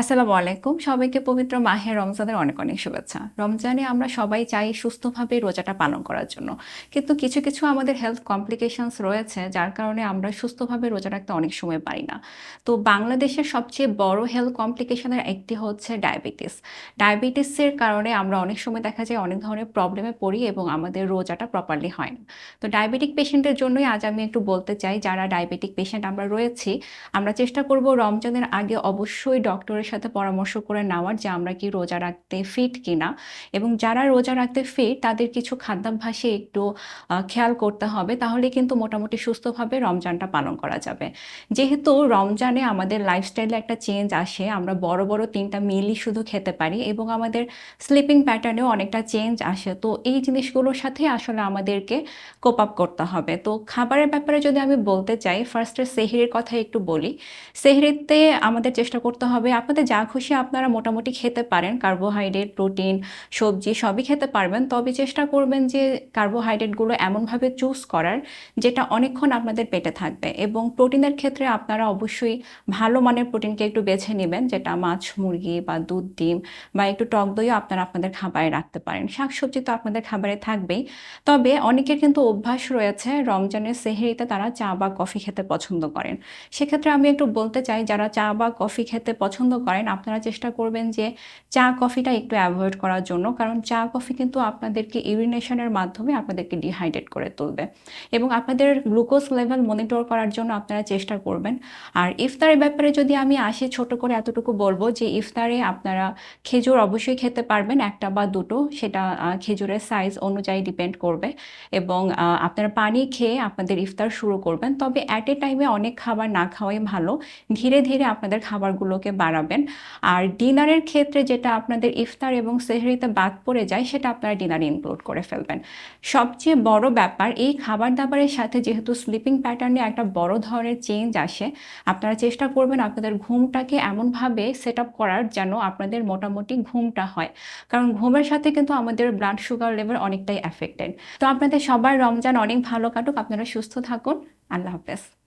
আসসালামু আলাইকুম। সবাইকে পবিত্র মাহে রমজানের অনেক অনেক শুভেচ্ছা। রমজানে আমরা সবাই চাই সুস্থভাবে রোজাটা পালন করার জন্য। কিন্তু কিছু কিছু আমাদের হেলথ কমপ্লিকেশনস রয়েছে, যার কারণে আমরা সুস্থভাবে রোজা রাখতে অনেক সময় পাই না। তো বাংলাদেশের সবচেয়ে বড় হেলথ কমপ্লিকেশনের একটি হচ্ছে ডায়াবেটিস ডায়াবেটিসের কারণে আমরা অনেক সময় দেখা যায় অনেক ধরনের প্রবলেমে পড়ি এবং আমাদের রোজাটা প্রপারলি হয় না। তো ডায়াবেটিক পেশেন্টের জন্যই আজ আমি একটু বলতে চাই, যারা ডায়াবেটিক পেশেন্ট আমরা রয়েছি, আমরা চেষ্টা করব রমজানের আগে অবশ্যই ডক্টরের সাথে পরামর্শ করে নেওয়ার যে আমরা কি রোজা রাখতে ফিট কিনা এবং যারা রোজা রাখতে ফিট তাদের কিছু খাদ্যাভ্যাসে একটু খেয়াল করতে হবে, তাহলে কিন্তু মোটামুটি সুস্থভাবে রমজানটা পালন করা যাবে। যেহেতু রমজানে আমাদের লাইফস্টাইলে একটা চেঞ্জ আসে, আমরা বড় বড় তিনটা মিলই শুধু খেতে পারি এবং আমাদের স্লিপিং প্যাটার্নেও অনেকটা চেঞ্জ আসে। তো এই জিনিসগুলোর সাথে আসলে আমাদেরকে কোপ আপ করতে হবে। তো খাবারের ব্যাপারে যদি আমি বলতে চাই ফার্স্টে সেহরির কথা একটু বলি। সেহরিতে আমাদের চেষ্টা করতে হবে আপনাদের যা খুশি আপনারা মোটামুটি খেতে পারেন। কার্বোহাইড্রেট, প্রোটিন, সবজি সবই খেতে পারবেন। তবে চেষ্টা করবেন যে কার্বোহাইড্রেটগুলো এমনভাবে চুজ করার যেটা অনেকক্ষণ আপনাদের পেটে থাকবে। এবং প্রোটিনের ক্ষেত্রে আপনারা অবশ্যই ভালো মানের প্রোটিনকে একটু বেছে নেবেন, যেটা মাছ, মুরগি বা দুধ, ডিম বা একটু টক দইও আপনারা আপনাদের খাবারে রাখতে পারেন। শাকসবজি তো আপনাদের খাবারে থাকবেই। তবে অনেকের কিন্তু অভ্যাস রয়েছে রমজানের সেহরিতে তারা চা বা কফি খেতে পছন্দ করেন। সেক্ষেত্রে আমি একটু বলতে চাই, যারা চা বা কফি খেতে পছন্দ করেন, আপনারা চেষ্টা করবেন যে চা, কফিটা একটু অ্যাভয়েড করার জন্য। কারণ চা, কফি কিন্তু আপনাদেরকে ইউরিনেশনের মাধ্যমে আপনাদেরকে ডিহাইড্রেট করে তুলবে। এবং আপনাদের গ্লুকোজ লেভেল মনিটর করার জন্য আপনারা চেষ্টা করবেন। আর ইফতারের ব্যাপারে যদি আমি আসি ছোট করে এতটুকু বলব যে, ইফতারে আপনারা খেজুর অবশ্যই খেতে পারবেন, একটা বা দুটো। সেটা খেজুরের সাইজ অনুযায়ী ডিপেন্ড করবে। এবং আপনারা পানি খেয়ে আপনাদের ইফতার শুরু করবেন। তবে অ্যাট এ টাইমে অনেক খাবার না খাওয়াই ভালো। ধীরে ধীরে আপনাদের খাবারগুলোকে বাড়াবেন আর ডিনারের ক্ষেত্রে যেটা আপনাদের ইফতার এবং সেহরিতে বাদ পড়ে যায়, সেটা আপনারা ডিনারে ইনক্লুড করে ফেলবেন। সবচেয়ে বড় ব্যাপার, এই খাবার দাবারের সাথে যেহেতু স্লিপিং প্যাটার্নে একটা বড় ধরনের চেঞ্জ আসে, আপনারা চেষ্টা করবেন আপনাদের ঘুমটাকে এমনভাবে সেট আপ করার যেন আপনাদের মোটামুটি ঘুমটা হয়। কারণ ঘুমের সাথে কিন্তু আমাদের ব্লাড সুগার লেভেল অনেকটাই অ্যাফেক্টেড তো আপনাদের সবার রমজান অনেক ভালো কাটুক, আপনারা সুস্থ থাকুন। আল্লাহ হাফেজ।